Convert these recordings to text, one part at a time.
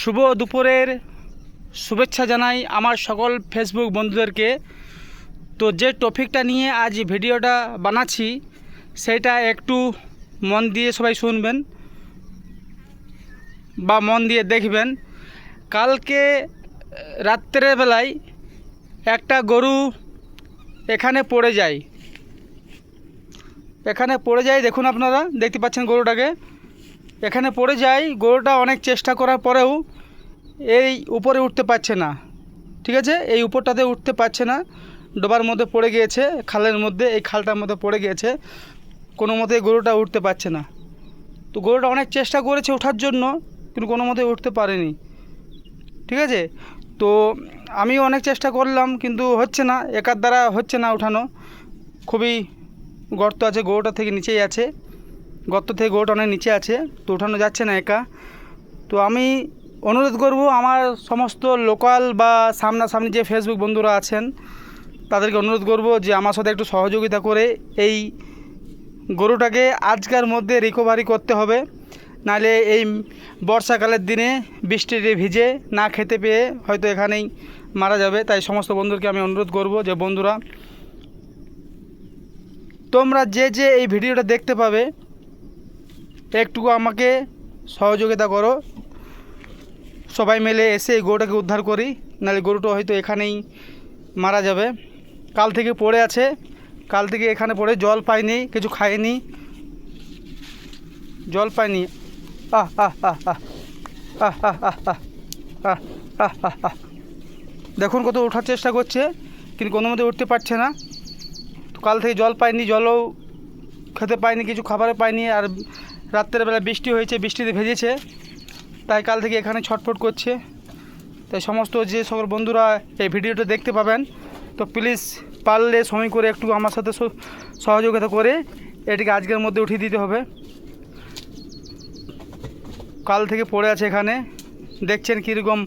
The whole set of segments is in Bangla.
শুভ দুপুরের শুভেচ্ছা জানাই আমার সকল ফেসবুক বন্ধুদেরকে। তো যে টপিকটা নিয়ে আজ ভিডিওটা বানাচ্ছি, সেটা একটু মন দিয়ে সবাই শুনবেন বা মন দিয়ে দেখবেন। কালকে রাত্রের বেলায় একটা গরু এখানে পড়ে যায়। এখানে পড়ে যায়, দেখুন আপনারা, দেখতে পাচ্ছেন গরুটাকে। এখানে পড়ে যায় গরুটা অনেক চেষ্টা করার পরেও এই উপরে উঠতে পারছে না। ঠিক আছে? এই উপরটাতে উঠতে পারছে না। ডোবার মধ্যে পড়ে গিয়েছে, খালের মধ্যে, এই খালটার মধ্যে পড়ে গিয়েছে। কোনো মতে গরুটা উঠতে পারছে না। তো গরুটা অনেক চেষ্টা করেছে ওঠার জন্য, কিন্তু কোনো মতে উঠতে পারেনি। ঠিক আছে? তো আমি অনেক চেষ্টা করলাম, কিন্তু হচ্ছে না, একার দ্বারা হচ্ছে না ওঠানো খুবই গর্ত আছে, গরুটা থেকে নিচেই আছে। গর্ত থেকে গরুটা অনেক নিচে আছে, তো ওঠানো যাচ্ছে না একা। তো আমি অনুরোধ করব আমার সমস্ত লোকাল বা সামনাসামনি যে ফেসবুক বন্ধুরা আছেন, তাদেরকে অনুরোধ করব যে আমার সাথে একটু সহযোগিতা করে এই গরুটাকে আজকের মধ্যে রিকভারি করতে হবে। নাহলে এই বর্ষাকালের দিনে বৃষ্টিতে ভিজে না খেতে পেয়ে হয়তো এখানেই মারা যাবে। তাই সমস্ত বন্ধুকে আমি অনুরোধ করব যে বন্ধুরা, তোমরা যে যে এই ভিডিওটা দেখতে পাবে একটু আমাকে সহযোগিতা করো সবাই মিলে এসে এই গরুটাকে উদ্ধার করি নাহলে গরুটা হয়তো এখানেই মারা যাবে কাল থেকে পড়ে আছে কাল থেকে এখানে পড়ে জল পাইনি কিছু খায়নি জল পাইনি আহ আহ আহ আহ আহ আহ আহ আহ আহ আহ আহ দেখুন কত ওঠার চেষ্টা করছে কিন্তু কোনো মতে উঠতে পারছে না তো কাল থেকে জল পাইনি জলও খেতে পাইনি কিছু খাবারও পাইনি আর রাত্রের বেলা বৃষ্টি হয়েছে, বৃষ্টিতে ভেজেছে। তাই কাল থেকে এখানে ছটফট করছে। তাই সমস্ত যে সকল বন্ধুরা এই ভিডিওটা দেখতে পাবেন, তো প্লিজ পারলে সময় করে একটু আমার সাথে সহযোগিতা করে এটিকে আজকের মধ্যে উঠিয়ে দিতে হবে। কাল থেকে পড়ে আছে এখানে। দেখছেন কীরকম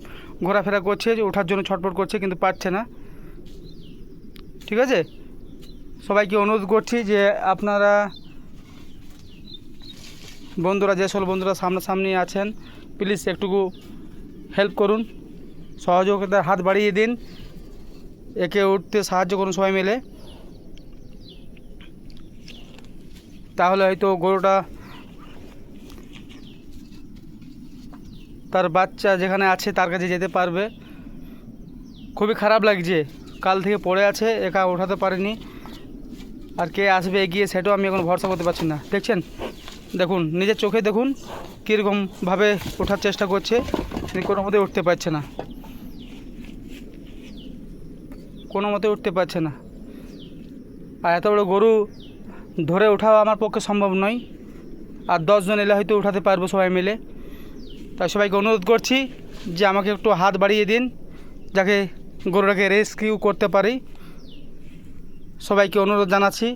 ঘোরাফেরা করছে, যে ওঠার জন্য ছটফট করছে, কিন্তু পারছে না। ঠিক আছে? সবাইকে অনুরোধ করছি যে আপনারা বন্ধুরা, যে সকল বন্ধুরা সামনাসামনি আছেন প্লিজ একটুকু হেল্প করুন, সহযোগিতার হাত বাড়িয়ে দিন, একে উঠতে সাহায্য করুন সবাই মিলে। তাহলে হয়তো গরুটা তার বাচ্চা যেখানে আছে তার কাছে যেতে পারবে। খুবই খারাপ লাগছে, কাল থেকে পড়ে আছে, একা ওঠাতে পারেনি। আর কে আসবে, এগিয়ে সেটাও আমি এখন ভরসা করতে পারছি না। দেখছেন? দেখুন, নিজের চোখে দেখুন কীরকমভাবে ওঠার চেষ্টা করছে। কোনো মতে উঠতে পারছে না। কোনো মতে উঠতে পারছে না। আর এত বড় গরু ধরে ওঠাও আমার পক্ষে সম্ভব নয়। আর দশজন এলে হয়তো উঠাতে পারব সবাই মিলে। তাই সবাইকে অনুরোধ করছি যে আমাকে একটু হাত বাড়িয়ে দিন, যাকে গরুটাকে রেস্কিউ করতে পারি। সবাইকে অনুরোধ জানাচ্ছি।